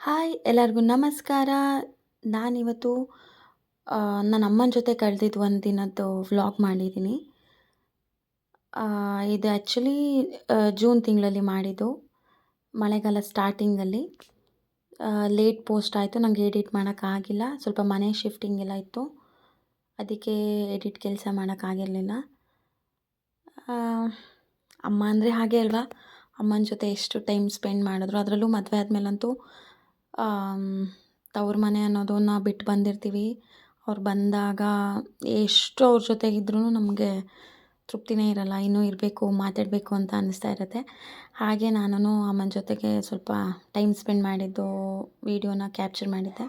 Hi, ಎಲ್ಲರಿಗೂ ನಮಸ್ಕಾರ. ನಾನಿವತ್ತು ನನ್ನ ಅಮ್ಮನ ಜೊತೆ ಕಳೆದಿದ್ದು ಒಂದು ದಿನದ್ದು ವ್ಲಾಗ್ ಮಾಡಿದ್ದೀನಿ ಇದು ಆ್ಯಕ್ಚುಲಿ ಜೂನ್ ತಿಂಗಳಲ್ಲಿ ಮಾಡಿದ್ದು. ಮಳೆಗಾಲ ಸ್ಟಾರ್ಟಿಂಗಲ್ಲಿ. ಲೇಟ್ ಪೋಸ್ಟ್ ಆಯಿತು ನನಗೆ ಎಡಿಟ್ ಮಾಡೋಕ್ಕಾಗಿಲ್ಲ ಸ್ವಲ್ಪ ಮನೆ ಶಿಫ್ಟಿಂಗ್ ಎಲ್ಲ ಇತ್ತು. ಅದಕ್ಕೆ ಎಡಿಟ್ ಕೆಲಸ ಮಾಡೋಕ್ಕಾಗಿರಲಿಲ್ಲ ಅಮ್ಮ ಅಂದರೆ ಹಾಗೆ ಅಲ್ವಾ? ಅಮ್ಮನ ಜೊತೆ ಎಷ್ಟು ಟೈಮ್ ಸ್ಪೆಂಡ್ ಮಾಡಿದ್ರು, ಅದರಲ್ಲೂ ಮದುವೆ ಆದಮೇಲಂತೂ ತವ್ರ ಮನೆ ಅನ್ನೋದನ್ನ ಬಿಟ್ಟು ಬಂದಿರ್ತೀವಿ. ಅವ್ರು ಬಂದಾಗ ಎಷ್ಟು ಅವ್ರ ಜೊತೆಗಿದ್ರೂ ನಮಗೆ ತೃಪ್ತಿನೇ ಇರಲ್ಲ. ಇನ್ನೂ ಇರಬೇಕು, ಮಾತಾಡಬೇಕು ಅಂತ ಅನ್ನಿಸ್ತಾ ಇರುತ್ತೆ. ಹಾಗೆ ನಾನು ಅಮ್ಮನ ಜೊತೆಗೆ ಸ್ವಲ್ಪ ಟೈಮ್ ಸ್ಪೆಂಡ್ ಮಾಡಿದ್ದು ವೀಡಿಯೋನ ಕ್ಯಾಪ್ಚರ್ ಮಾಡಿದ್ದೆ.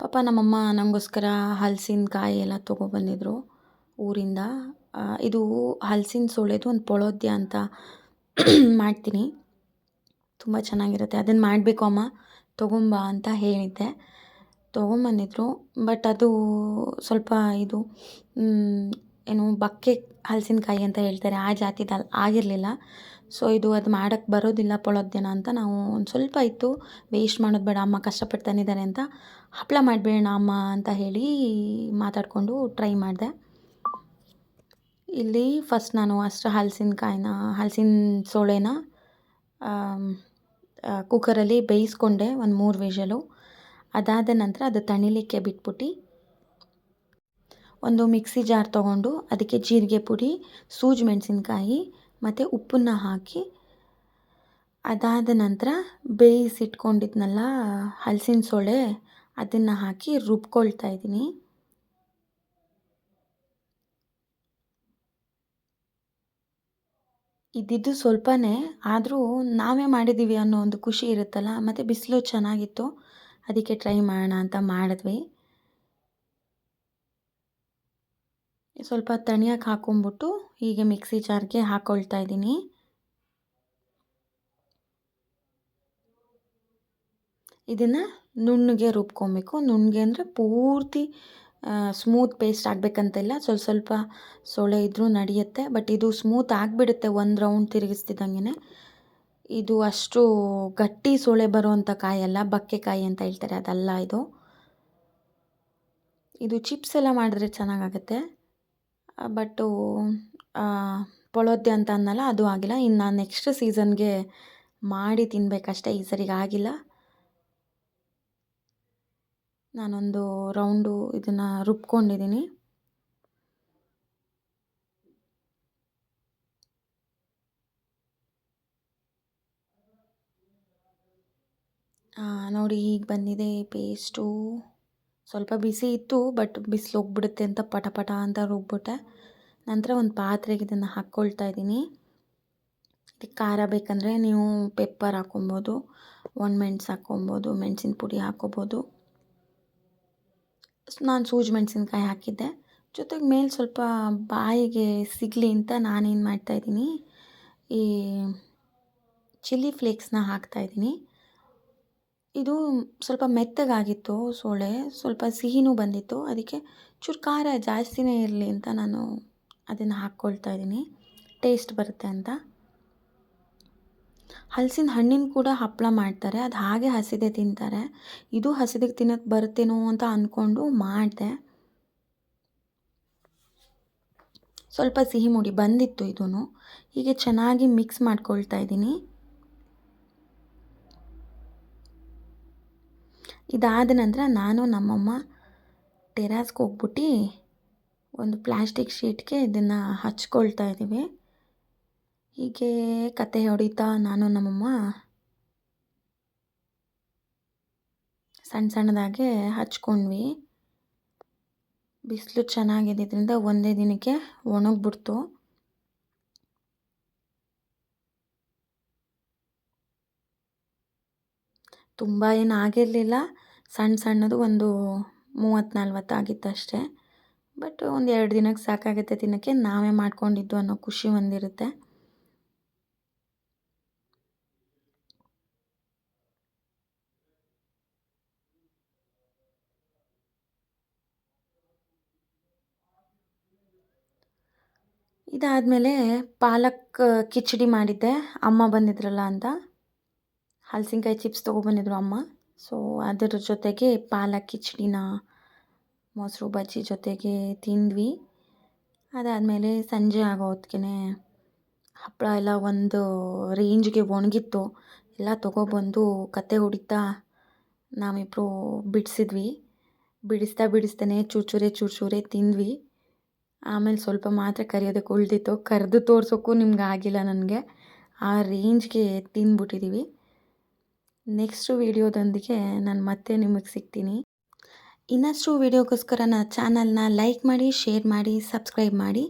ಪಾಪ ನಮ್ಮಮ್ಮ ನನಗೋಸ್ಕರ ಹಲಸಿನಕಾಯಿ ಎಲ್ಲ ತೊಗೊಬಂದಿದ್ರು ಊರಿಂದ. ಇದು ಹಲಸಿನ ಸೊಳೆದು ಒಂದು ಪೊಳೋದ್ಯ ಅಂತ ಮಾಡ್ತೀನಿ. ತುಂಬ ಚೆನ್ನಾಗಿರುತ್ತೆ. ಅದನ್ನು ಮಾಡಬೇಕು ಅಮ್ಮ. ತೊಗೊಂಬ ಅಂತ ಹೇಳಿದ್ದೆ. ತೊಗೊಂಬಂದಿದ್ರು ಬಟ್ ಅದು ಸ್ವಲ್ಪ ಇದು ಏನು ಬಕ್ಕೆ ಹಲಸಿನಕಾಯಿ ಅಂತ ಹೇಳ್ತಾರೆ, ಆ ಜಾತಿದು ಆಗಿರಲಿಲ್ಲ. ಸೊ ಇದು ಅದು ಮಾಡೋಕ್ಕೆ ಬರೋದಿಲ್ಲ ಪೊಳೋದ್ಯನ ಅಂತ ನಾವು ಒಂದು ಸ್ವಲ್ಪ ಇತ್ತು ವೇಸ್ಟ್ ಮಾಡೋದು ಬೇಡ, ಅಮ್ಮ ಕಷ್ಟಪಟ್ಟು ತಂದಿದ್ದಾರೆ ಅಂತ ಹಪ್ಪಳ ಮಾಡಿಬಿಡೋಣ ಅಮ್ಮ ಅಂತ ಹೇಳಿ ಮಾತಾಡಿಕೊಂಡು ಟ್ರೈ ಮಾಡಿದೆ. ಇಲ್ಲಿ ಫಸ್ಟ್ ನಾನು ಅಷ್ಟು ಹಲಸಿನಕಾಯಿನ, ಹಲಸಿನ ಸೋಳೆನ ಕುಕ್ಕರಲ್ಲಿ ಬೇಯಿಸ್ಕೊಂಡೆ ಒಂದು ಮೂರು ವಿಷಲು. ಅದಾದ ನಂತರ ಅದು ತಣಿಲಿಕ್ಕೆ ಬಿಟ್ಬಿಟ್ಟು ಒಂದು ಮಿಕ್ಸಿ ಜಾರ್ ತೊಗೊಂಡು ಅದಕ್ಕೆ ಜೀರಿಗೆ ಪುಡಿ, ಸೂಜಿ ಮೆಣಸಿನ್ಕಾಯಿ ಮತ್ತು ಉಪ್ಪನ್ನು ಹಾಕಿ ಅದಾದ ನಂತರ ಬೇಯಿಸಿಟ್ಕೊಂಡಿದ್ನಲ್ಲ, ಹಲಸಿನ ಸೊಳೆ, ಅದನ್ನು ಹಾಕಿ ರುಬ್ಕೊಳ್ತಾ ಇದ್ದೀನಿ. ಇದ್ದಿದ್ದು ಸ್ವಲ್ಪನೇ, ಆದರೂ ನಾವೇ ಮಾಡಿದ್ದೀವಿ ಅನ್ನೋ ಒಂದು ಖುಷಿ ಇರುತ್ತಲ್ಲ, ಮತ್ತು ಬಿಸಿಲು ಚೆನ್ನಾಗಿತ್ತು, ಅದಕ್ಕೆ ಟ್ರೈ ಮಾಡೋಣ ಅಂತ ಮಾಡಿದ್ವಿ. ಸ್ವಲ್ಪ ತಣಿಯಕ್ಕೆ ಹಾಕೊಂಬಿಟ್ಟು ಹೀಗೆ ಮಿಕ್ಸಿ ಜಾರ್ಗೆ ಹಾಕ್ಕೊಳ್ತಾ ಇದ್ದೀನಿ. ಇದನ್ನು ನುಣ್ಣಗೆ ರುಬ್ಕೊಬೇಕು. ನುಣ್ಣಗೆ ಅಂದರೆ ಪೂರ್ತಿ ಸ್ಮೂತ್ ಪೇಸ್ಟ್ ಆಗಬೇಕಂತಿಲ್ಲ ಸ್ವಲ್ಪ ಸ್ವಲ್ಪ ಸೊಳೆ ಇದ್ದರೂ ನಡೆಯುತ್ತೆ. ಬಟ್ ಇದು ಸ್ಮೂತ್ ಆಗಿಬಿಡುತ್ತೆ ಒಂದು ರೌಂಡ್ ತಿರುಗಿಸ್ತಿದ್ದಂಗೆ ಇದು ಅಷ್ಟು ಗಟ್ಟಿ ಸೊಳೆ ಬರುವಂಥ ಕಾಯಲ್ಲ ಬಕ್ಕೆಕಾಯಿ ಅಂತ ಹೇಳ್ತಾರೆ. ಅದಲ್ಲ ಇದು. ಇದು ಚಿಪ್ಸ್ ಎಲ್ಲ ಮಾಡಿದ್ರೆ ಚೆನ್ನಾಗಾಗುತ್ತೆ. ಬಟ್ಟು ಪೊಳೋದ್ಯ ಅಂತ ಅನ್ನಲ್ಲ, ಅದು ಆಗಿಲ್ಲ. ಇನ್ನು ನೆಕ್ಸ್ಟ್ ಸೀಸನ್ಗೆ ಮಾಡಿ ತಿನ್ನಬೇಕಷ್ಟೆ ಈ ಸರಿಗೆ ಆಗಿಲ್ಲ. ನಾನೊಂದು ರೌಂಡು ಇದನ್ನು ರುಬ್ಕೊಂಡಿದ್ದೀನಿ ನೋಡಿ ಈಗ ಬಂದಿದೆ ಪೇಸ್ಟು. ಸ್ವಲ್ಪ ಬಿಸಿ ಇತ್ತು, ಬಟ್ ಬಿಸಿಲು ಹೋಗ್ಬಿಡುತ್ತೆ ಅಂತ ಪಟ ಪಟ ಅಂತ ರುಬ್ಬಿಟ್ಟೆ ನಂತರ ಒಂದು ಪಾತ್ರೆಗೆ ಇದನ್ನು ಹಾಕ್ಕೊಳ್ತಾ ಇದ್ದೀನಿ ಇದಕ್ಕೆ ಖಾರ ಬೇಕಂದರೆ ನೀವು ಪೆಪ್ಪರ್ ಹಾಕ್ಕೊಬೋದು ಮೆಣಸು ಹಾಕ್ಕೊಬೋದು ಮೆಣಸಿನ ಪುಡಿ ಹಾಕ್ಕೊಬೋದು ನಾನು ಸೂಜಿ ಮೆಣಸಿನ್ಕಾಯಿ ಹಾಕಿದ್ದೆ. ಜೊತೆಗೆ ಮೇಲೆ ಸ್ವಲ್ಪ ಬಾಯಿಗೆ ಸಿಗಲಿ ಅಂತ ನಾನೇನು ಮಾಡ್ತಾಯಿದ್ದೀನಿ ಈ ಚಿಲ್ಲಿ ಫ್ಲೇಕ್ಸ್ನ ಹಾಕ್ತಾಯಿದ್ದೀನಿ ಇದು ಸ್ವಲ್ಪ ಮೆತ್ತಗಾಗಿತ್ತು ಸೋಳೆ ಸ್ವಲ್ಪ ಸಿಹಿನೂ ಬಂದಿತ್ತು. ಅದಕ್ಕೆ ಚೂರು ಖಾರ ಜಾಸ್ತಿನೇ ಇರಲಿ ಅಂತ ನಾನು ಅದನ್ನು ಹಾಕ್ಕೊಳ್ತಾ ಇದ್ದೀನಿ. ಟೇಸ್ಟ್ ಬರುತ್ತೆ ಅಂತ. ಹಲಸಿನ ಹಣ್ಣಿನ ಕೂಡ ಹಪ್ಪಳ ಮಾಡ್ತಾರೆ. ಅದು ಹಾಗೆ ಹಸಿದೆ ತಿಂತಾರೆ. ಇದು ಹಸಿದಿಗೆ ತಿನ್ನೋಕ್ಕೆ ಬರುತ್ತೇನೋ ಅಂತ ಅಂದ್ಕೊಂಡು ಮಾಡಿದೆ. ಸ್ವಲ್ಪ ಸಿಹಿ ಮುಡಿ ಬಂದಿತ್ತು ಇದೂ ಹೀಗೆ ಚೆನ್ನಾಗಿ ಮಿಕ್ಸ್ ಮಾಡ್ಕೊಳ್ತಾ ಇದ್ದೀನಿ. ಇದಾದ ನಂತರ ನಾನು ನಮ್ಮಮ್ಮ ಟೆರಾಸ್ಗೆ ಹೋಗ್ಬಿಟ್ಟು ಒಂದು ಪ್ಲಾಸ್ಟಿಕ್ ಶೀಟ್ಗೆ ಇದನ್ನು ಹಚ್ಕೊಳ್ತಾ ಇದ್ದೀವಿ. ಹೀಗೆ ಕತೆ ಹೊಡಿತಾ ನಾನು ನಮ್ಮಮ್ಮ ಸಣ್ಣ ಸಣ್ಣದಾಗೆ ಹಚ್ಕೊಂಡ್ವಿ. ಬಿಸಿಲು ಚೆನ್ನಾಗಿದ್ದರಿಂದ ಒಂದೇ ದಿನಕ್ಕೆ ಒಣಗಿಬಿಡ್ತು. ತುಂಬ ಏನು ಆಗಿರಲಿಲ್ಲ. ಸಣ್ಣ ಸಣ್ಣದು ಒಂದು ಮೂವತ್ತು ನಲ್ವತ್ತು ಆಗಿತ್ತು ಅಷ್ಟೇ. ಬಟ್ ಒಂದು ಎರಡು ದಿನಕ್ಕೆ ಸಾಕಾಗುತ್ತೆ ತಿನ್ನೋಕ್ಕೆ ನಾವೇ ಮಾಡ್ಕೊಂಡಿದ್ದು ಅನ್ನೋ ಖುಷಿ ಒಂದಿರುತ್ತೆ. ಇದಾದಮೇಲೆ ಪಾಲಕ್ ಕಿಚಡಿ ಮಾಡಿದ್ದೆ. ಅಮ್ಮ ಬಂದಿದ್ರಲ್ಲ ಅಂತ. ಹಲಸಿನ್ಕಾಯಿ ಚಿಪ್ಸ್ ತೊಗೊಬಂದಿದ್ರು ಅಮ್ಮ. ಸೊ ಅದರ ಜೊತೆಗೆ ಪಾಲಕ್, ಕಿಚಡಿನ ಮೊಸರು, ಬಜ್ಜಿ ಜೊತೆಗೆ ತಿಂದ್ವಿ. ಅದಾದಮೇಲೆ ಸಂಜೆ ಆಗೋ ಹೊತ್ತಿಗೆ ಹಪ್ಪಳ ಎಲ್ಲ ಒಂದು ರೇಂಜ್ಗೆ ಒಣಗಿತ್ತು. ಎಲ್ಲ ತೊಗೊಬಂದು ಕತೆ ಹೊಡಿತಾ ನಾವಿಬ್ಬರು ಬಿಡಿಸಿದ್ವಿ. ಬಿಡಿಸ್ತಾ, ಬಿಡಿಸ್ತಾನೆ ಚೂಚೂರೆ ಚೂಚೂರೆ ತಿಂದ್ವಿ. ಆಮೇಲೆ ಸ್ವಲ್ಪ ಮಾತ್ರ ಕರಿಯೋದಕ್ಕೆ ಉಳಿದಿತ್ತು. ಕರೆದು ತೋರ್ಸೋಕ್ಕೂ ನಿಮ್ಗೆ ಆಗಿಲ್ಲ ನನಗೆ. ಆ ರೇಂಜ್ಗೆ ತಿಂದ್ಬಿಟ್ಟಿದ್ದೀವಿ ನೆಕ್ಸ್ಟು ವೀಡಿಯೋದೊಂದಿಗೆ ನಾನು ಮತ್ತೆ ನಿಮಗೆ ಸಿಗ್ತೀನಿ. ಇನ್ನಷ್ಟು ವೀಡಿಯೋಗೋಸ್ಕರ ನನ್ನ ಚಾನಲ್ನ ಲೈಕ್ ಮಾಡಿ, ಶೇರ್ ಮಾಡಿ, ಸಬ್ಸ್ಕ್ರೈಬ್ ಮಾಡಿ.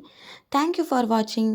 Thank you for watching